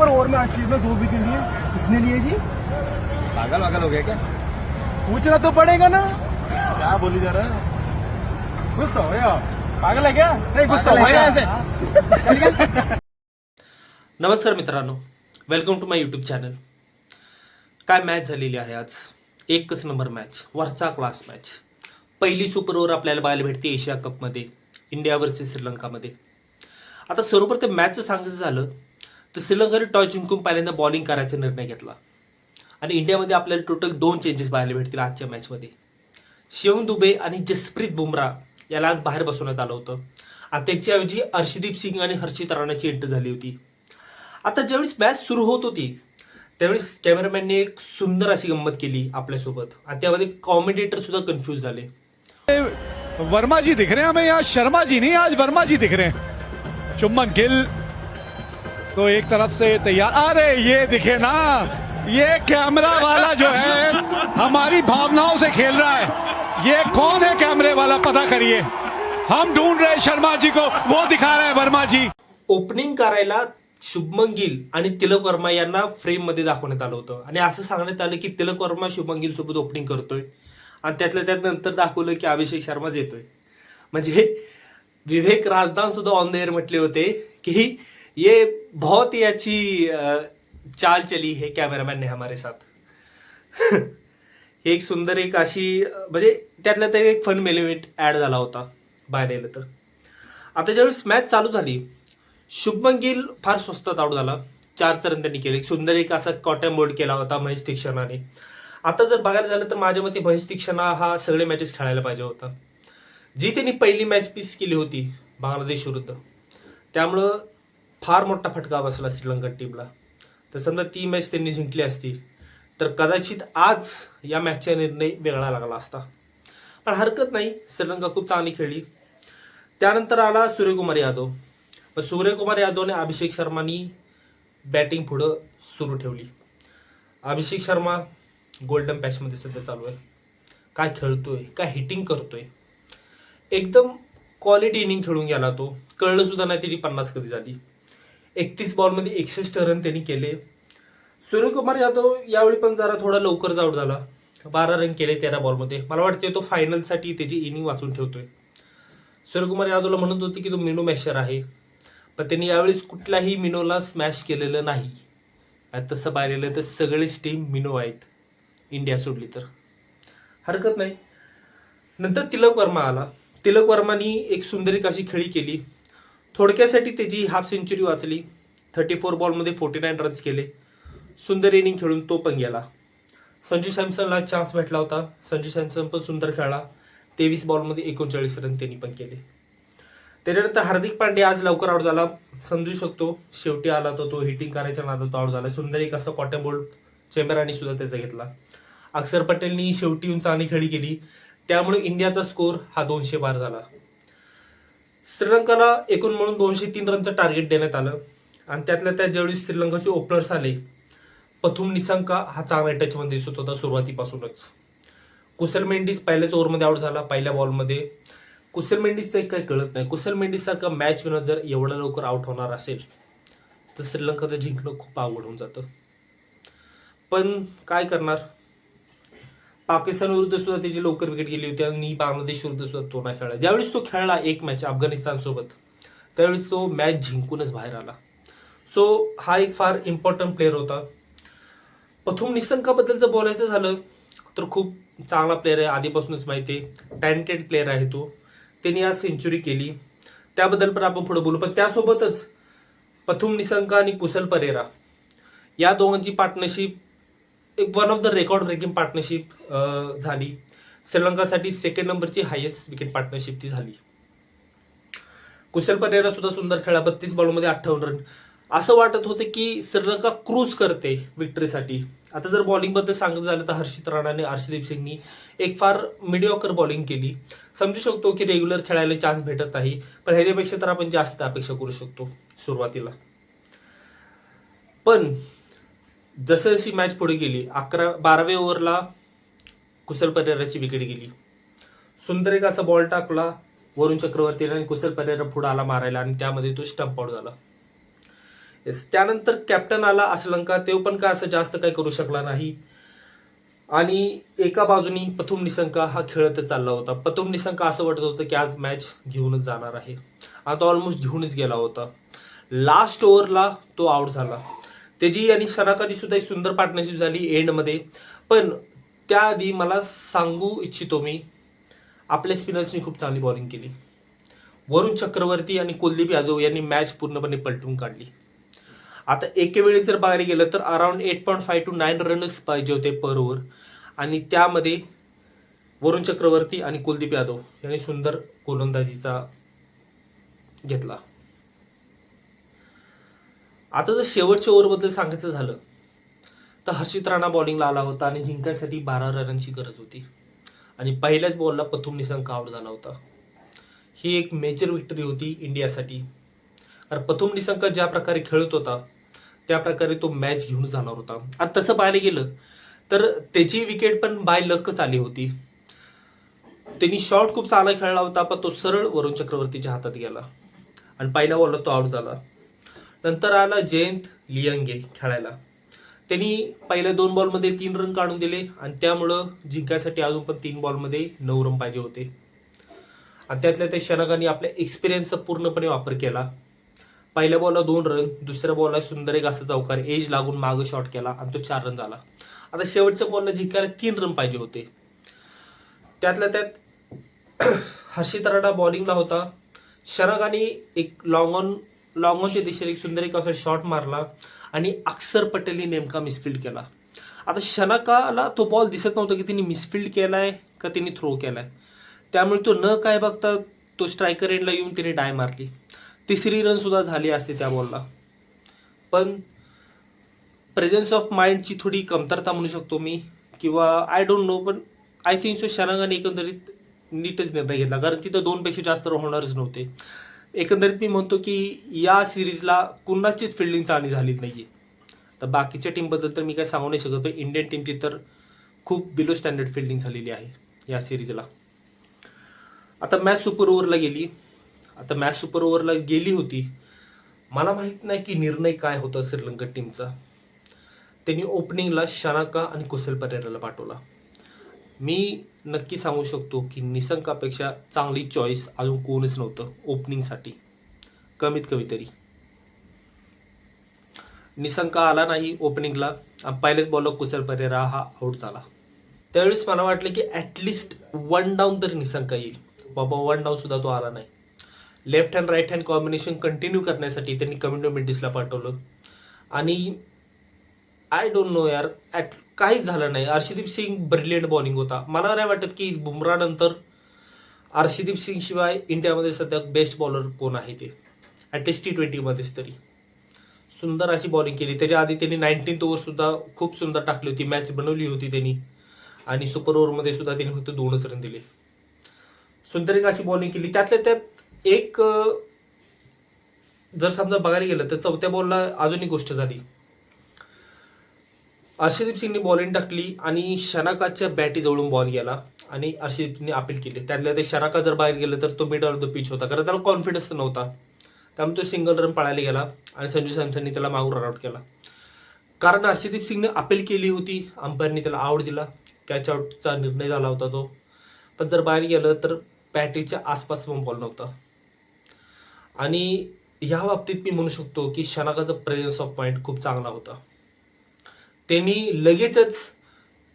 पर over में आज में दो विकेट लिए किसने लिए जी? पागल वागल हो गया क्या? पूछना तो पड़ेगा ना। क्या बोली जा रहा है? गुस्सा हो या पागल है क्या? नहीं गुस्सा हो है गया। ऐसे नमस्कार मित्रांनो welcome to my YouTube channel काय मॅच झालेली आहे आज? एकच नंबर मॅच वरचा क्लास मॅच पहिली सुपर ओव्हर आपल्याला बघायला भेटते एशिया कपमध्ये इंडिया वर्सेस श्रीलंकामध्ये आता सर्वप्रथम मॅचचं सांगायचं झालं तर श्रीलंकाने टॉस जिंकून पहिल्यांदा बॉलिंग करायचा निर्णय घेतला. आणि इंडियामध्ये आपल्याला टोटल दोन चेंजेस पाहायला भेटतील आजच्या मॅचमध्ये शिवम दुबे आणि जसप्रीत बुमराह याला आज बाहेर बसवण्यात आलं होतं. आणि त्याच्याऐवजी हर्षदीप सिंग आणि हर्षित राणाची एंट्री झाली होती. आता ज्यावेळेस मॅच सुरू होत होती त्यावेळेस कॅमेरामॅनने एक सुंदर अशी गंमत केली आपल्यासोबत. आणि त्यामध्ये कॉमेडिएटर सुद्धा कन्फ्यूज झाले. वर्मा जी दिख रहे हैं हमें यहाँ शर्मा जी नहीं आज वर्मा जी दिख रहे हैं। चुम्बन गिल तो एक तरफ से तैयार। अरे ये दिखे ना ये कैमरा वाला जो है हमारी भावनाओं से खेल रहा है। ये कौन है कैमरे वाला? पता करिए। हम ढूंढ रहे शर्मा जी को। वो दिखा रहे हैं वर्मा जी। ओपनिंग करायला शुभमन गिल आणि तिलक वर्मा यांना फ्रेममध्ये दाखवण्यात आलं होतं. आणि असं सांगण्यात आलं की तिलक वर्मा शुभमन गिल सोबत ओपनिंग करतोय. आणि त्यातल्या त्यात नंतर दाखवलं की अभिषेक शर्माच येतोय. म्हणजे विवेक राजदान सुद्धा ऑन द एअर म्हटले होते की ये बहुत ही अच्छी चाल चली है कॅमेरामॅन ने हमारे साथ। एक सुंदर एक अशी म्हणजे त्यातल्या त्यात एक फन एलिमेंट ऍड झाला होता बाहेर येलं तर. आता ज्यावेळेस मॅच चालू झाली शुभमन गिल फार स्वस्तात आउट झाला चार रन त्यांनी केले एक सुंदर एक असा कॉटन बोर्ड केला होता महेश तीक्षणाने आता जर बघायला झालं तर माझ्या मते महेश तीक्षणा हा सगळे मॅचेस खेळायला पाहिजे होता. जी त्यांनी पहिली मॅच पीस केली होती बांगलादेश विरुद्ध. त्यामुळं फार मोठा फटका बसला श्रीलंकन टीमला तर समजा ती मॅच त्यांनी जिंकली असती तर कदाचित आज या मॅचचा निर्णय वेगळा लागला असता. पण हरकत नाही श्रीलंका खूप चांगली खेळली. त्यानंतर आला सूर्यकुमार यादव. मग सूर्यकुमार यादव आणि अभिषेक शर्मानी बॅटिंग पुढं सुरू ठेवली. अभिषेक शर्मा गोल्डन पॅचमध्ये सध्या चालू आहे. काय खेळतोय काय हिटिंग करतोय. एकदम क्वालिटी इनिंग खेळून गेला तो. कळलं सुद्धा नाही त्याची पन्नास कधी झाली. एकतीस बॉलमध्ये एकसष्ट रन त्यांनी केले. सूर्यकुमार यादव यावेळी पण जरा थोडा लवकर आउट झाला. बारा रन केले तेरा बॉलमध्ये मला वाटते तो फायनलसाठी त्याची इनिंग वाचून ठेवतोय. सूर्यकुमार यादवला म्हणत होते की तो मिनो मॅशर आहे. पण त्यांनी यावेळेस कुठल्याही मिनोला स्मॅश केलेलं नाही. आता तसं पाहिलेलं तर सगळेच टीम मिनो आहेत. इंडिया सोडली तर. हरकत नाही. नंतर तिलक वर्मा आला. तिलक वर्मानी एक सुंदर एक अशी खेळी केली. थोडक्यासाठी त्याची हाफ सेंचुरी वाचली. थर्टी फोर बॉलमध्ये फोर्टी नाईन रन्स केले. सुंदर इनिंग खेळून तो पण गेला. संजू सॅमसनला चान्स भेटला होता. संजू सॅमसन पण सुंदर खेळला. तेवीस बॉलमध्ये एकोणचाळीस रन त्यांनी पण केले. त्याच्यानंतर हार्दिक पांडे आज लवकर आउट झाला. समजू शकतो शेवटी आला तर तो हिटिंग करायचा नादा तो आउट झाला. सुंदर एक असा कॉटन बोल्ड चेंबराने सुद्धा त्याचा घेतला. अक्षर पटेलनी शेवटी येऊन चांगली खेळी केली. त्यामुळे इंडियाचा स्कोअर हा दोनशे बार झाला. श्रीलंकाला एकूण म्हणून दोनशे तीन रनचं टार्गेट देण्यात आलं. आणि त्यातल्या त्या ज्यावेळी श्रीलंकाचे ओपनर्स आले प्रथम निसंका हा चांगला टचमध्ये दिसत होता सुरुवातीपासूनच. कुशल मेंडिस पहिल्याच ओव्हरमध्ये आउट झाला पहिल्या बॉलमध्ये कुशल मेंडिसचं एक काही कळत नाही. कुसल मेंडिससारखा मॅच विनर जर एवढ्या लवकर आउट होणार असेल तर श्रीलंकाचं जिंकणं खूप आवड होऊन जातं. पण काय करणार? पाकिस्तान विरुद्ध सुद्धा त्याची लवकर विकेट गेली होती आणि बांगलादेश विरुद्ध सुद्धा तो नाही खेळला. ज्यावेळेस तो खेळला एक मॅच अफगाणिस्तान सोबत त्यावेळेस तो मॅच जिंकूनच बाहेर आला. सो हा एक फार इम्पॉर्टंट प्लेअर होता. प्रथम निसंकाबद्दल जर बोलायचं झालं तर खूप चांगला प्लेअर आहे आधीपासूनच माहिती आहे. टॅलेंटेड प्लेअर आहे तो. त्यांनी आज सेंचुरी केली. त्याबद्दल पण आपण पुढे बोलू. पण त्यासोबतच प्रथम निसंका आणि कुशल परेरा या दोघांची पार्टनरशिप एक one of the record breaking partnership झाली. श्रीलंकासाठी सेकंड नंबरची हायेस्ट विकेट पार्टनरशिप ती झाली. कुशल परेरा सुद्धा सुंदर खेळा बत्तीस बॉलमध्ये अठ्ठावन्न रन असं वाटत होते की श्रीलंका क्रूज करते विक्ट्रीसाठी आता जर बॉलिंगबद्दल सांगत झालं तर हर्षित राणाने हर्षदीप सिंगनी एक फार मिडिओकर बॉलिंग केली. समजू शकतो की रेग्युलर खेळायला चान्स भेटत नाही पण ह्याच्यापेक्षा तर आपण जास्त अपेक्षा करू शकतो सुरुवातीला. पण जसं जशी मॅच पुढे गेली अकरा बाराव्या ओव्हरला कुशल परेराची विकेट गेली. सुंदर एक असा बॉल टाकला वरुण चक्रवर्तीला आणि कुशल परेरा पुढे आला मारायला आणि त्यामध्ये तो स्टंप आउट झाला. त्यानंतर कॅप्टन आला श्रीलंका तो पण काय असं जास्त काही करू शकला नाही. आणि एका बाजूनी पथुम निसंका हा खेळतच चालला होता. पथुम निसंका असं वाटत होतं की आज मॅच घेऊनच जाणार आहे. आता ऑलमोस्ट घेऊनच गेला होता. लास्ट ओव्हरला तो आउट झाला. त्याची आणि सनाकाची सुद्धा एक सुंदर पार्टनरशिप झाली एंडमध्ये पण त्याआधी मला सांगू इच्छितो मी आपल्या स्पिनर्सनी खूप चांगली बॉलिंग केली. वरुण चक्रवर्ती आणि कुलदीप यादव यांनी मॅच पूर्णपणे पलटून काढली. आता एकेवेळी जर बघायला गेलं तर around eight point five two nine रनच पाहिजे होते पर ओव्हर आणि त्यामध्ये वरुण चक्रवर्ती आणि कुलदीप यादव यांनी सुंदर गोलंदाजीचा घेतला. आता जर शेवटच्या ओव्हरबद्दल सांगायचं झालं तर हर्षित राणा बॉलिंगला आला होता आणि जिंकायसाठी बारा रनांची गरज होती. आणि पहिल्याच बॉलला प्रथम निसंक आउट झाला होता. ही एक मेजर विक्टरी होती इंडियासाठी. कारण प्रथम निसंक ज्या प्रकारे खेळत होता त्या प्रकारे तो मॅच घेऊन जाणार होता. आणि तसं पाहायला गेलं तर त्याची विकेट पण बाय लकच आली होती. त्यांनी शॉट खूप चांगला खेळला होता पण तो सरळ वरुण चक्रवर्तीच्या हातात गेला. आणि पहिल्या बॉलला तो आउट झाला. नंतर आला जयंत लियंगे खेळायला. त्यांनी पहिल्या दोन बॉलमध्ये तीन रन काढून दिले आणि त्यामुळं जिंकायसाठी अजून पण तीन बॉलमध्ये नऊ रन पाहिजे होते. आणि त्यातल्या त्या शनकांनी आपल्या एक्सपिरियन्सचा पूर्णपणे वापर केला. पहिल्या बॉलला दोन रन दुसऱ्या बॉलला सुंदर एक असं चौकार एज लागून मागं शॉट केला आणि तो चार रन झाला. आता शेवटच्या बॉलला जिंकायला तीन रन पाहिजे होते. त्यातल्या त्यात हर्षित राणा बॉलिंगला होता. शनकाने एक लॉंग ऑन लॉंग ऑनच्या दिशेने एक सुंदर एक असा शॉट मारला आणि अक्षर पटेलने नेमका मिसफिल्ड केला. आता शनाकाला तो बॉल दिसत नव्हता की तिने मिसफिल्ड केलाय का तिने थ्रो केलाय. त्यामुळे तो न काय बघता तो स्ट्रायकर एंडला येऊन तिने डाय मारली. तिसरी रन सुद्धा झाली असते त्या बॉलला पण प्रेझेन्स ऑफ माइंडची थोडी कमतरता म्हणू शकतो मी किंवा आय डोंट नो पण आय थिंक सो शनांगाने एकंदरीत नीटच निर्णय घेतला. कारण तिथं दोनपेक्षा जास्त रन होणारच नव्हते. एकंदरीत मी म्हणतो की या सिरीजला कुणाचीच फिल्डिंग चांगली झाली नाही आहे तर बाकीच्या टीमबद्दल तर मी काय सांगू नाही शकत पण इंडियन टीमची तर खूप बिलो स्टँडर्ड फिल्डिंग झालेली आहे या सिरीजला. आता मॅच सुपर ओव्हरला गेली. आता मॅच सुपर ओव्हरला गेली होती. मला माहीत नाही की निर्णय काय होता श्रीलंका टीमचा त्यांनी ओपनिंगला शनाका आणि कुशल परेराला पाठवला. मी नक्की सांगू शकतो की निसंकापेक्षा चांगली चॉईस अजून कोणच नव्हतं ओपनिंगसाठी कमीत कमी तरी. निसंका आला नाही ओपनिंगला पहिलेच बॉलर कुशल परेरा हा आउट झाला. त्यावेळेस मला वाटलं की ॲटलिस्ट वन डाऊन तरी निसंका येईल. बाबा वन डाऊन सुद्धा तो आला नाही. Left hand right hand combination continue करण्यासाठी त्यांनी कमिंडो मेंडिसला पाठवलं. आणि आय डोंट नो यार ॲट काहीच झालं नाही. अर्षदीप सिंग ब्रिलियंट बॉलिंग होता. मला नाही वाटत की बुमरा नंतर अर्षदीप सिंग शिवाय इंडियामध्ये सध्या बेस्ट बॉलर कोण आहे ते. ॲटलिस्ट टी ट्वेंटीमध्येच तरी. सुंदर अशी बॉलिंग केली. त्याच्या आधी त्यांनी नाईन्टीन्थ ओव्हरसुद्धा खूप सुंदर टाकली होती. मॅच बनवली होती त्यांनी. आणि सुपर ओव्हरमध्ये सुद्धा त्यांनी फक्त दोनच रन दिले. सुंदर एक अशी बॉलिंग केली. त्यातल्या त्यात एक जर समजा बघायला गेलं तर चौथ्या बॉलला अजून एक गोष्ट झाली. अर्षदीप सिंगने बॉलिंग टाकली आणि शनाकाच्या बॅटी जवळून बॉल गेला. आणि अर्षदीपने अपील केली. त्यातल्या ते शनाका जर बाहेर गेलं तर तो मिड ऑफ द पिच होता. कारण त्याला कॉन्फिडन्स नव्हता. त्यामुळे तो सिंगल रन पळायला गेला आणि संजू सॅमसनने त्याला मागून रनआउट केला. कारण अर्षदीप सिंगने अपील केली होती. अंपायरने त्याला आउट दिला. कॅच आउटचा निर्णय झाला होता तो. पण जर बाहेर गेलं तर बॅटीच्या आसपास पण बॉल नव्हता. आणि ह्या बाबतीत मी म्हणू शकतो की शनाकाचा प्रेझेन्स ऑफ पॉईंट खूप चांगला होता. त्यांनी लगेचच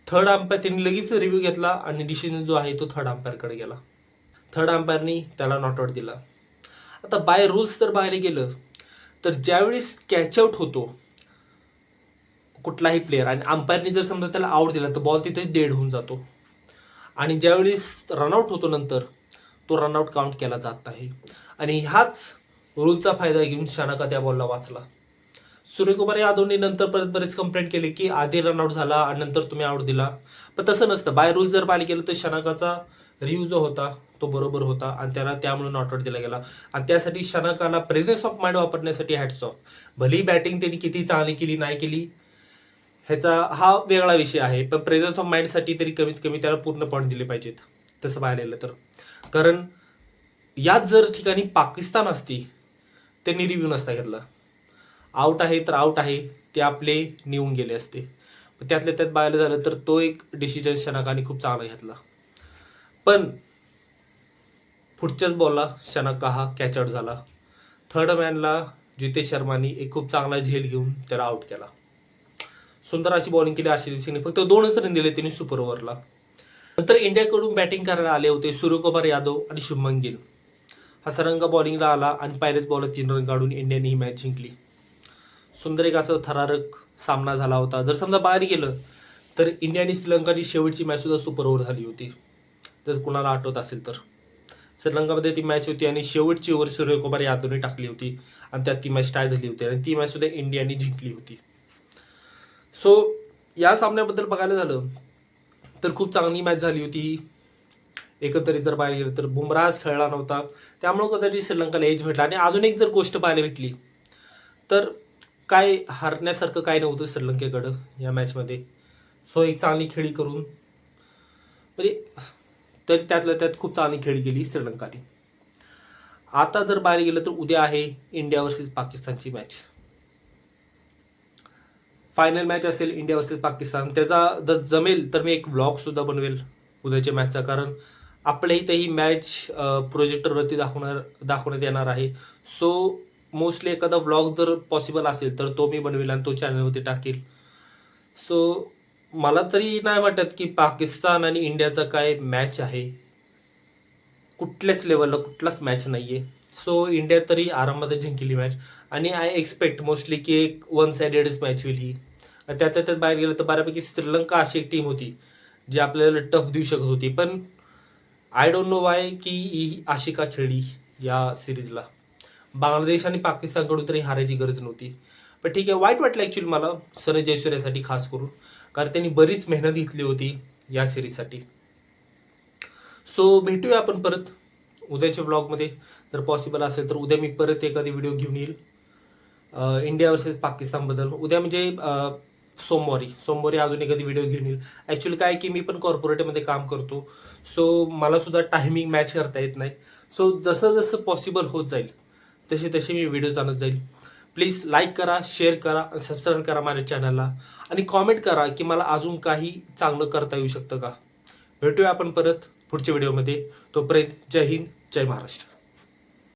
थर्ड अंपायर त्यांनी लगेच रिव्ह्यू घेतला आणि डिसिजन जो आहे तो थर्ड अंपायरकडे गेला. थर्ड अंपायरनी त्याला नॉट आउट दिला. आता बाय रूल्स जर पाहायला गेलं तर ज्यावेळेस कॅचआउट होतो कुठलाही प्लेअर आणि अंपायरने जर समजा त्याला आउट दिला तर बॉल तिथेच डेड होऊन जातो. आणि ज्यावेळेस रनआउट होतो नंतर तो रनआउट काउंट केला जात आहे. आणि ह्याच रूलचा फायदा घेऊन शनाका त्या बॉलला वाचला. सूर्यकुमार यादवने नंतर परत बरेच कंप्लेंट केले की आधी रनआउट झाला आणि नंतर तुम्ही आउट दिला. पण तसं नसतं. बाय रूल जर पाहिलं गेलं तर शनाकाचा रिव्ह्यू जो होता तो बरोबर होता आणि त्याला त्यामुळे नॉट आउट दिला गेला. आणि त्यासाठी शनाकाला प्रेझेन्स ऑफ माइंड वापरण्यासाठी हॅट्स ऑफ भलेही बॅटिंग त्यांनी किती चांगली केली नाही केली ह्याचा हा वेगळा विषय आहे. पण प्रेझेन्स ऑफ माइंडसाठी तरी कमीत कमी त्याला पूर्ण पॉईंट दिले पाहिजेत. तसं पाहायला गेलं तर. कारण याच जर ठिकाणी पाकिस्तान असती त्यांनी रिव्ह्यू नसता घेतला. आउट आहे तर आउट आहे ते आपले निघून गेले असते. पण त्यातल्या त्यात बघायला झालं तर तो एक डिसिजन शनाकाने खूप चांगला घेतला. पण पुढच्याच बॉलला शनाका हा कॅच आउट झाला. थर्ड मॅनला जितेश शर्माने एक खूप चांगला झेल घेऊन त्याला आउट केला. सुंदर अशी बॉलिंग केली हर्षदीप सिंगने. फक्त दोनच रन दिले त्यांनी सुपर ओव्हरला नंतर इंडियाकडून बॅटिंग करायला आले होते सूर्यकुमार यादव आणि शुभमन गिल. हा सरंगा बॉलिंगला आला आणि पहिल्याच बॉलर तीन रन काढून इंडियाने ही मॅच जिंकली. सुंदर एक असं थरारक सामना झाला होता. जर समजा बाहेर गेलं तर इंडिया आणि श्रीलंकाची शेवटची मॅच सुद्धा सुपर ओव्हर झाली होती. जर कुणाला आठवत असेल तर. श्रीलंकामध्ये ती मॅच होती आणि शेवटची ओव्हर सूर्यकुमार यादवने टाकली होती आणि त्यात ती मॅच टाय झाली होती आणि ती मॅच सुद्धा इंडियाने जिंकली होती. सो या सामन्याबद्दल बघायला झालं तर खूप चांगली मॅच झाली होती. ही एकंदरीत जर पाहायला गेलं तर बुमराज खेळला नव्हता. त्यामुळं कदाचित श्रीलंकाला एज भेटला आणि अजून एक जर गोष्ट पाहायला भेटली तर काय हरण्यासारखं काय नव्हतं श्रीलंकेकडं या मॅचमध्ये सो एक चांगली खेळी करून म्हणजे तर त्यातल्या त्यात खूप चांगली खेळी केली श्रीलंकाने. आता जर बाहेर गेलं तर उद्या आहे इंडिया वर्सेस पाकिस्तानची मॅच फायनल मॅच असेल इंडिया वर्सेस पाकिस्तान. त्याचा जर जमेल तर मी एक ब्लॉग सुद्धा बनवेल उद्याच्या मॅचचा कारण आपल्या इथे ही मॅच प्रोजेक्टरवरती दाखवणार दाखवण्यात येणार आहे. सो मोस्टली एखादा ब्लॉग जर पॉसिबल असेल तर तो मी बनवेल आणि तो चॅनलवरती टाकेल. सो मला तरी नाही वाटत की पाकिस्तान आणि इंडियाचा काय मॅच आहे. कुठल्याच लेवलला कुठलाच मॅच नाही आहे सो इंडिया तरी आरामात जिंकली मॅच आणि आय एक्सपेक्ट मोस्टली की एक वन सायडेडच मॅच होईल ही. त्यात त्यात बाहेर गेलं तर बऱ्यापैकी श्रीलंका अशी एक टीम होती जी आपल्याला टफ देऊ शकत होती. पण आय डोंट नो वाय की ही अशी का खेळली या सिरीजला बांगलादेश आणि पाकिस्तानकडून तरी हारायची गरज नव्हती. पण ठीक आहे वाईट वाटलं ॲक्च्युली मला सर जयसूर्यासाठी खास करून कारण त्यांनी बरीच मेहनत घेतली होती या सिरीजसाठी सो भेटूया आपण परत उद्याच्या ब्लॉगमध्ये जर पॉसिबल असेल तर उद्या मी परत एखादी व्हिडिओ घेऊन येईल. इंडिया वर्सेस पाकिस्तानबद्दल उद्या म्हणजे सोमवारी. सोमवारी अजून एखादी व्हिडिओ घेऊन येईल. ॲक्च्युली काय की मी पण कॉर्पोरेटमध्ये काम करतो. सो मला सुद्धा टायमिंग मॅच करता येत नाही. सो जसं जसं पॉसिबल होत जाईल तसे तसे मी व्हिडिओ आणत जाईल. प्लीज लाईक करा शेअर करा सबस्क्राईब करा माझ्या चॅनलला आणि कॉमेंट करा की मला अजून काही चांगलं करता येऊ शकतं का? भेटूया आपण परत पुढच्या व्हिडिओमध्ये तोपर्यंत जय हिंद जय महाराष्ट्र.